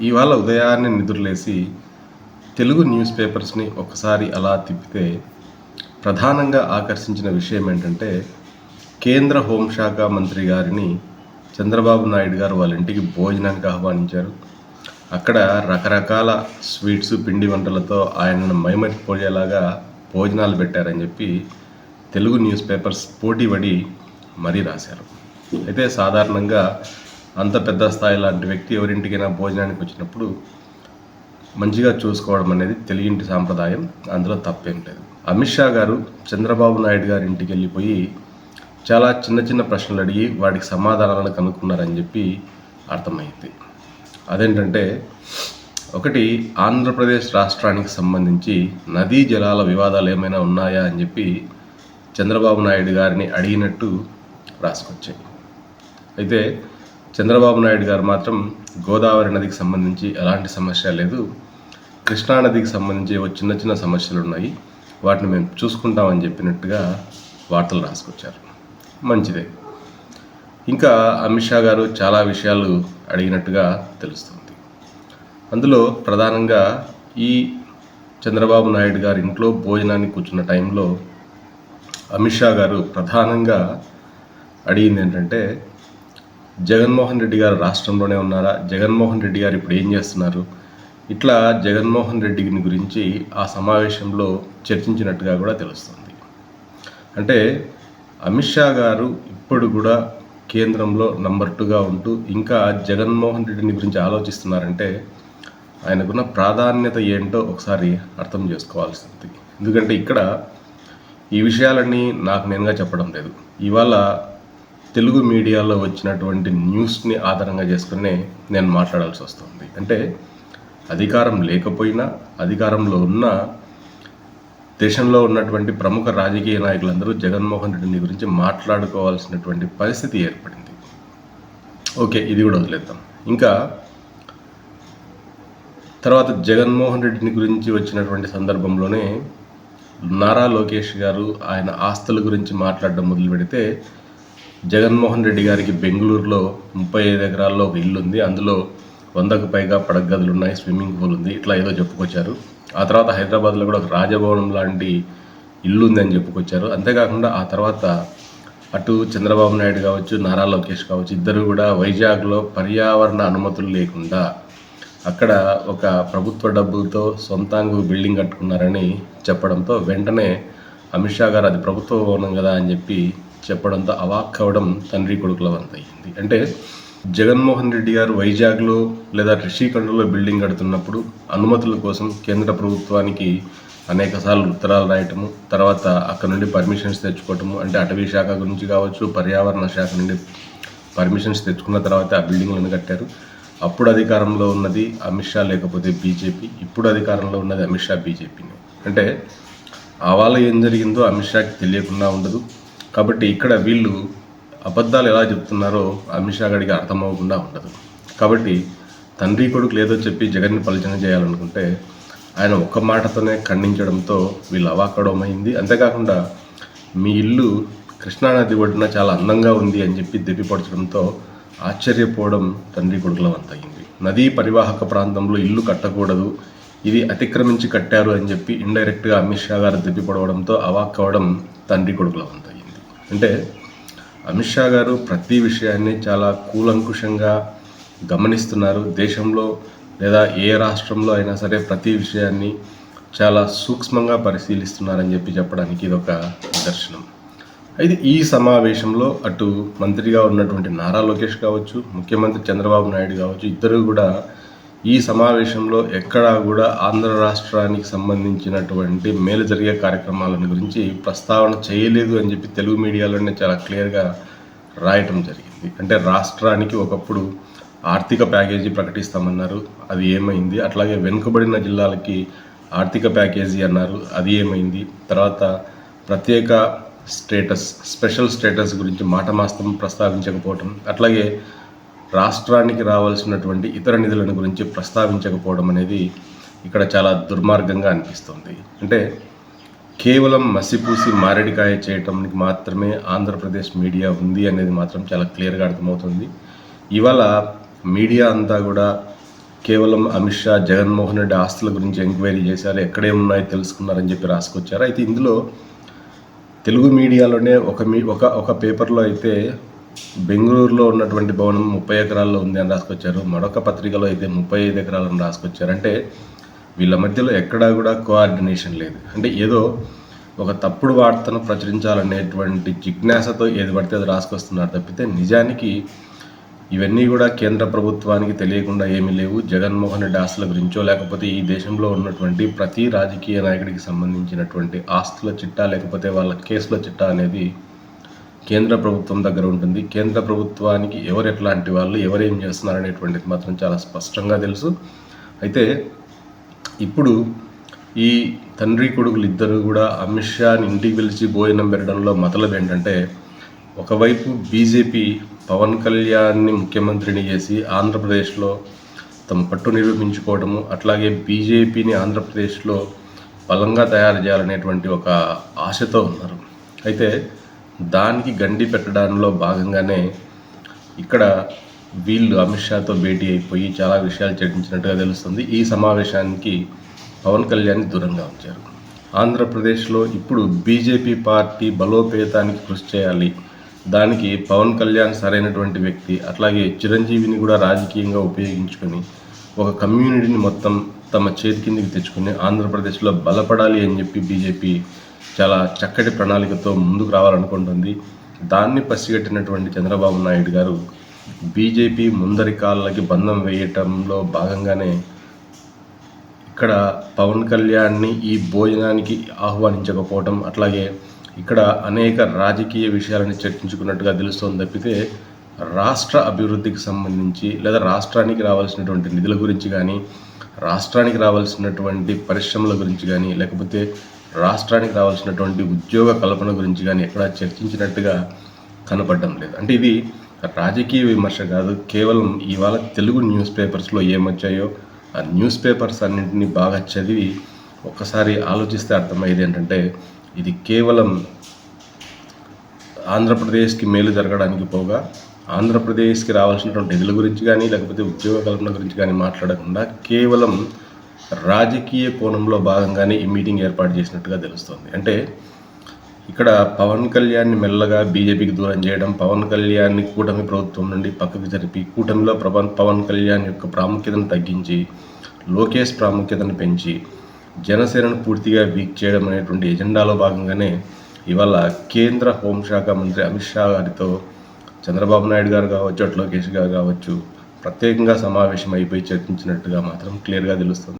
ఇవాళ ఉదయాన్నే నిద్రలేసి తెలుగు న్యూస్ పేపర్స్ని ఒకసారి అలా తిప్పితే ప్రధానంగా ఆకర్షించిన విషయం ఏంటంటే కేంద్ర హోంశాఖ మంత్రి గారిని చంద్రబాబు నాయుడు గారు వాళ్ళ ఇంటికి భోజనానికి ఆహ్వానించారు. అక్కడ రకరకాల స్వీట్స్ పిండి వంటలతో ఆయనను మైమరిపోయేలాగా భోజనాలు పెట్టారని చెప్పి తెలుగు న్యూస్ పేపర్స్ పోటీ పడి మరీ రాశారు. అయితే సాధారణంగా అంత పెద్ద స్థాయి లాంటి వ్యక్తి ఎవరింటికైనా భోజనానికి వచ్చినప్పుడు మంచిగా చూసుకోవడం అనేది తెలుగింటి సాంప్రదాయం. అందులో తప్పేం లేదు. అమిత్ షా గారు చంద్రబాబు నాయుడు గారి ఇంటికి వెళ్ళిపోయి చాలా చిన్న చిన్న ప్రశ్నలు అడిగి వాటికి సమాధానాలను కనుక్కున్నారని చెప్పి అర్థమైంది. అదేంటంటే ఒకటి ఆంధ్రప్రదేశ్ రాష్ట్రానికి సంబంధించి నదీ జలాల వివాదాలు ఏమైనా ఉన్నాయా అని చెప్పి చంద్రబాబు నాయుడు గారిని అడిగినట్టు రాసుకొచ్చాయి. అయితే చంద్రబాబు నాయుడు గారు మాత్రం గోదావరి నదికి సంబంధించి ఎలాంటి సమస్య లేదు. కృష్ణా నదికి సంబంధించి చిన్న చిన్న సమస్యలు ఉన్నాయి. వాటిని మేము చూసుకుంటామని చెప్పినట్టుగా వార్తలు రాసుకొచ్చారు. మంచిదే. ఇంకా అమిత్ షా గారు చాలా విషయాలు అడిగినట్టుగా తెలుస్తుంది. అందులో ప్రధానంగా ఈ చంద్రబాబు నాయుడు గారి ఇంట్లో భోజనానికి కూర్చున్న టైంలో అమిత్ షా గారు ప్రధానంగా అడిగింది ఏంటంటే జగన్మోహన్ రెడ్డి గారు రాష్ట్రంలోనే ఉన్నారా? జగన్మోహన్ రెడ్డి గారు ఇప్పుడు ఏం చేస్తున్నారు? ఇట్లా జగన్మోహన్ రెడ్డిని గురించి ఆ సమావేశంలో చర్చించినట్టుగా కూడా తెలుస్తుంది. అంటే అమిత్ షా గారు ఇప్పుడు కూడా కేంద్రంలో నంబర్ టూగా ఉంటూ ఇంకా జగన్మోహన్ రెడ్డిని గురించి ఆలోచిస్తున్నారంటే ఆయనకున్న ప్రాధాన్యత ఏంటో ఒకసారి అర్థం చేసుకోవాల్సింది. ఎందుకంటే ఇక్కడ ఈ విషయాలన్నీ నాకు నేనుగా చెప్పడం లేదు. ఇవాళ తెలుగు మీడియాలో వచ్చినటువంటి న్యూస్ని ఆధారంగా చేసుకునే నేను మాట్లాడాల్సి వస్తుంది. అంటే అధికారం లేకపోయినా అధికారంలో ఉన్న దేశంలో ఉన్నటువంటి ప్రముఖ రాజకీయ నాయకులందరూ జగన్మోహన్ రెడ్డిని గురించి మాట్లాడుకోవాల్సినటువంటి పరిస్థితి ఏర్పడింది. ఓకే ఇది కూడా వదిలేద్దాం. ఇంకా తర్వాత జగన్మోహన్ రెడ్డిని గురించి వచ్చినటువంటి సందర్భంలోనే నారా లోకేష్ గారు ఆయన ఆస్తుల గురించి మాట్లాడడం మొదలు పెడితే జగన్మోహన్ రెడ్డి గారికి బెంగళూరులో ముప్పై ఐదు ఎకరాల్లో ఒక ఇల్లు ఉంది. అందులో వందకు పైగా పడక గదులు ఉన్నాయి స్విమ్మింగ్ పూల్ ఉంది. ఇట్లా ఏదో చెప్పుకొచ్చారు. ఆ తర్వాత హైదరాబాద్లో కూడా ఒక రాజభవనం లాంటి ఇల్లు ఉంది అని చెప్పుకొచ్చారు. అంతేకాకుండా ఆ తర్వాత అటు చంద్రబాబు నాయుడు కావచ్చు నారా లోకేష్ కావచ్చు ఇద్దరు కూడా వైజాగ్లో పర్యావరణ అనుమతులు లేకుండా అక్కడ ఒక ప్రభుత్వ డబ్బులతో సొంతంగా బిల్డింగ్ కట్టుకున్నారని చెప్పడంతో వెంటనే అమిత్ షా గారు అది ప్రభుత్వ భవనం కదా అని చెప్పి చెప్పడంతో అవాక్ అవ్వడం తండ్రి కొడుకుల వంత అయ్యింది. అంటే జగన్మోహన్ రెడ్డి గారు వైజాగ్లో లేదా రిషికొండలో బిల్డింగ్ కడుతున్నప్పుడు అనుమతుల కోసం కేంద్ర ప్రభుత్వానికి అనేకసార్లు ఉత్తరాలు రాయటము తర్వాత అక్కడ నుండి పర్మిషన్స్ తెచ్చుకోవటము అంటే అటవీ శాఖ గురించి కావచ్చు పర్యావరణ శాఖ నుండి పర్మిషన్స్ తెచ్చుకున్న తర్వాత ఆ బిల్డింగ్లను కట్టారు? అప్పుడు అధికారంలో ఉన్నది అమిత్ షా లేకపోతే బీజేపీ. ఇప్పుడు అధికారంలో ఉన్నది అమిత్ షా బీజేపీని. అంటే అవాళ ఏం జరిగిందో అమిత్ షాకి తెలియకుండా ఉండదు. కాబట్టి ఇక్కడ వీళ్ళు అబద్ధాలు ఎలా చెప్తున్నారో అమిత్ షా గారికి అర్థమవకుండా ఉండదు. కాబట్టి తండ్రి కొడుకు లేదో చెప్పి జగన్ని పలిచన చేయాలనుకుంటే ఆయన ఒక్క మాటతోనే ఖండించడంతో వీళ్ళు అవాకడమైంది అంతేకాకుండా మీ ఇల్లు కృష్ణానది ఒడ్డున చాలా అందంగా ఉంది అని చెప్పి దెబ్బిపడచడంతో ఆశ్చర్యపోవడం తండ్రి కొడుకుల వంతయింది నదీ పరివాహక ప్రాంతంలో ఇల్లు కట్టకూడదు ఇది అతిక్రమించి కట్టారు అని చెప్పి ఇండైరెక్ట్గా అమిత్ షా గారు దెప్పిపడవడంతో అవాక్కవడం తండ్రి కొడుకుల వంతయింది అంటే అమిత్ షా గారు ప్రతి విషయాన్ని చాలా కూలంకుషంగా గమనిస్తున్నారు. దేశంలో లేదా ఏ రాష్ట్రంలో అయినా సరే ప్రతి విషయాన్ని చాలా సూక్ష్మంగా పరిశీలిస్తున్నారని చెప్పి చెప్పడానికి ఇది ఒక నిదర్శనం. అయితే ఈ సమావేశంలో అటు మంత్రిగా ఉన్నటువంటి నారా లోకేష్ కావచ్చు ముఖ్యమంత్రి చంద్రబాబు నాయుడు కావచ్చు ఇద్దరు కూడా ఈ సమావేశంలో ఎక్కడా కూడా ఆంధ్ర రాష్ట్రానికి సంబంధించినటువంటి మేలు జరిగే కార్యక్రమాలను గురించి ప్రస్తావన చేయలేదు అని చెప్పి తెలుగు మీడియాలోనే చాలా క్లియర్గా రాయటం జరిగింది. అంటే రాష్ట్రానికి ఒకప్పుడు ఆర్థిక ప్యాకేజీ ప్రకటిస్తామన్నారు అది ఏమైంది? అట్లాగే వెనుకబడిన జిల్లాలకి ఆర్థిక ప్యాకేజీ అన్నారు అది ఏమైంది? తర్వాత ప్రత్యేక స్టేటస్ స్పెషల్ స్టేటస్ గురించి మాట మాస్తం ప్రస్తావించకపోవటం అట్లాగే రాష్ట్రానికి రావాల్సినటువంటి ఇతర నిధులను గురించి ప్రస్తావించకపోవడం అనేది ఇక్కడ చాలా దుర్మార్గంగా అనిపిస్తుంది. అంటే కేవలం మసిపూసి మారేడికాయ చేయటానికి మాత్రమే ఆంధ్రప్రదేశ్ మీడియా ఉంది అనేది మాత్రం చాలా క్లియర్గా అర్థమవుతుంది. ఇవాళ మీడియా అంతా కూడా కేవలం అమిత్ షా జగన్మోహన్ రెడ్డి ఆస్తుల గురించి ఎంక్వైరీ చేశారు ఎక్కడేమున్నాయో తెలుసుకున్నారని చెప్పి రాసుకొచ్చారు. అయితే ఇందులో తెలుగు మీడియాలోనే ఒక మీ ఒక ఒక పేపర్లో అయితే బెంగళూరులో ఉన్నటువంటి భవనం ముప్పై ఎకరాల్లో ఉంది అని రాసుకొచ్చారు. మరొక పత్రికలో అయితే ముప్పై ఐదు ఎకరాలను రాసుకొచ్చారు. అంటే వీళ్ళ మధ్యలో ఎక్కడా కూడా కోఆర్డినేషన్ లేదు. అంటే ఏదో ఒక తప్పుడు వార్తను ప్రచురించాలనేటువంటి జిజ్ఞాసతో ఏది పడితే అది రాసుకొస్తున్నారు తప్పితే నిజానికి ఇవన్నీ కూడా కేంద్ర ప్రభుత్వానికి తెలియకుండా ఏమీ లేవు. జగన్మోహన్ రెడ్డి ఆస్తుల గురించో లేకపోతే ఈ దేశంలో ఉన్నటువంటి ప్రతి రాజకీయ నాయకుడికి సంబంధించినటువంటి ఆస్తుల చిట్టా లేకపోతే వాళ్ళ కేసుల చిట్టా అనేది కేంద్ర ప్రభుత్వం దగ్గర ఉంటుంది. కేంద్ర ప్రభుత్వానికి ఎవరు ఎట్లాంటి వాళ్ళు ఎవరు ఏం చేస్తున్నారు అనేటువంటిది మాత్రం చాలా స్పష్టంగా తెలుసు. అయితే ఇప్పుడు ఈ తండ్రి కొడుకులు ఇద్దరు కూడా అమిత్ షాని ఇంటికి పిలిచి భోజనం పెట్టడంలో మతలబు ఏంటంటే ఒకవైపు బీజేపీ పవన్ కళ్యాణ్ని ముఖ్యమంత్రిని చేసి ఆంధ్రప్రదేశ్లో తమ పట్టు నిరూపించుకోవడము అట్లాగే బీజేపీని ఆంధ్రప్రదేశ్లో బలంగా తయారు చేయాలనేటువంటి ఒక ఆశతో ఉన్నారు. అయితే దానికి గండి పెట్టడంలో భాగంగానే ఇక్కడ వీళ్ళు అమిత్ షాతో భేటీ అయిపోయి చాలా విషయాలు చర్చించినట్టుగా తెలుస్తుంది. ఈ సమావేశానికి పవన్ కళ్యాణ్ దూరంగా ఉంచారు ఆంధ్రప్రదేశ్లో ఇప్పుడు బీజేపీ పార్టీ బలోపేతానికి కృషి చేయాలి. దానికి పవన్ కళ్యాణ్ సరైనటువంటి వ్యక్తి అట్లాగే చిరంజీవిని కూడా రాజకీయంగా ఉపయోగించుకొని ఒక కమ్యూనిటీని మొత్తం తమ చేతి కిందికి తెచ్చుకొని ఆంధ్రప్రదేశ్లో బలపడాలి అని చెప్పి బీజేపీ చాలా చక్కటి ప్రణాళికతో ముందుకు రావాలనుకుంటుంది. దాన్ని పసిగట్టినటువంటి చంద్రబాబు నాయుడు గారు బీజేపీ ముందరి కాళ్ళకి బంధం వేయటంలో భాగంగానే ఇక్కడ పవన్ కళ్యాణ్ని ఈ భోజనానికి ఆహ్వానించకపోవటం అట్లాగే ఇక్కడ అనేక రాజకీయ విషయాలను చర్చించుకున్నట్టుగా తెలుస్తోంది తప్పితే రాష్ట్ర అభివృద్ధికి సంబంధించి లేదా రాష్ట్రానికి రావాల్సినటువంటి నిధుల గురించి కానీ రాష్ట్రానికి రావాల్సినటువంటి పరిశ్రమల గురించి కానీ లేకపోతే రాష్ట్రానికి రావాల్సినటువంటి ఉద్యోగ కల్పన గురించి కానీ ఎక్కడా చర్చించినట్టుగా కనపడడం లేదు. అంటే ఇది రాజకీయ విమర్శ కాదు. కేవలం ఇవాళ తెలుగు న్యూస్ పేపర్స్లో ఏమొచ్చాయో ఆ న్యూస్ పేపర్స్ అన్నింటినీ బాగా చదివి ఒక్కసారి ఆలోచిస్తే అర్థమయ్యేది ఏంటంటే ఇది కేవలం ఆంధ్రప్రదేశ్కి మేలు జరగడానికి పోగా ఆంధ్రప్రదేశ్కి రావాల్సినటువంటి నిధుల గురించి కానీ లేకపోతే ఉద్యోగ కల్పన గురించి కానీ మాట్లాడకుండా కేవలం రాజకీయ కోణంలో భాగంగానే ఈ మీటింగ్ ఏర్పాటు చేసినట్టుగా తెలుస్తుంది. అంటే ఇక్కడ పవన్ కళ్యాణ్ని మెల్లగా బీజేపీకి దూరం చేయడం పవన్ కళ్యాణ్ని కూటమి ప్రభుత్వం నుండి పక్కకు జరిపి కూటమిలో పవన్ పవన్ కళ్యాణ్ యొక్క ప్రాముఖ్యతను తగ్గించి లోకేష్ ప్రాముఖ్యతను పెంచి జనసేనను పూర్తిగా వీక్ చేయడం అనేటువంటి ఎజెండాలో భాగంగానే ఇవాళ కేంద్ర హోంశాఖ మంత్రి అమిత్ షా గారితో చంద్రబాబు నాయుడు గారు కావచ్చు అటు లోకేష్ గారు కావచ్చు ప్రత్యేకంగా సమావేశం అయిపోయి చర్చించినట్టుగా మాత్రం క్లియర్గా తెలుస్తుంది.